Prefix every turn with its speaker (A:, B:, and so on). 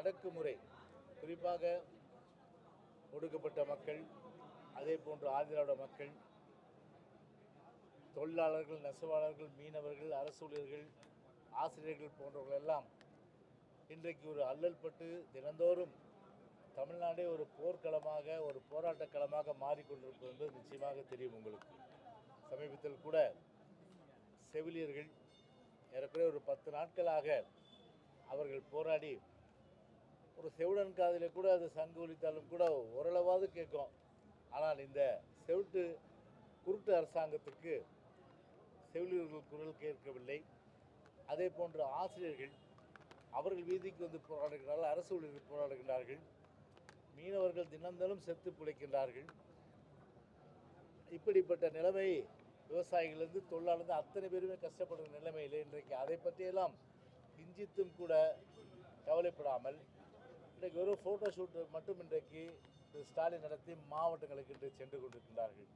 A: அடக்குமுறை. குறிப்பாக ஒடுக்கப்பட்ட மக்கள் அதே போன்று ஆந்திராவோட மக்கள் தொழிலாளர்கள் நெசவாளர்கள் மீனவர்கள் அரசு ஊழியர்கள் ஆசிரியர்கள் போன்றவர்கள் எல்லாம் இன்றைக்கு ஒரு அல்லல் பட்டு தினந்தோறும் தமிழ்நாடே ஒரு போர்க்களமாக ஒரு போராட்டக் களமாக மாறிக்கொண்டிருப்பது என்பது நிச்சயமாக தெரியும் உங்களுக்கு. சமீபத்தில் கூட செவிலியர்கள் ஏறக்குறைய ஒரு பத்து நாட்களாக அவர்கள் போராடி ஒரு செவிடன் காதில் கூட அது சங்கு ஒலித்தாலும் கூட ஓரளவாவது கேட்கும். ஆனால் இந்த செவிட்டு குருட்டு அரசாங்கத்துக்கு செவிலியர்கள் குரல் கேட்கவில்லை. அதே போன்று ஆசிரியர்கள் அவர்கள் வீதிக்கு வந்து போராடுகிறார்கள் அரசு ஊழியர்கள் போராடுகிறார்கள் மீனவர்கள் தினந்தனும் செத்து பிழைக்கின்றார்கள். இப்படிப்பட்ட நிலைமை விவசாயிகளிலிருந்து தொழிலாளர்ந்து அத்தனை பேருமே கஷ்டப்படுற நிலைமையில் இன்றைக்கு. அதை பற்றியெல்லாம் கிஞ்சித்தும் கூட கவலைப்படாமல் இன்றைக்கு வெறும் ஃபோட்டோ ஷூட் மட்டும் இன்றைக்கு ஸ்டாலின் நடத்தி மாவட்டங்களுக்கு இன்று சென்று கொண்டிருக்கின்றார்கள்.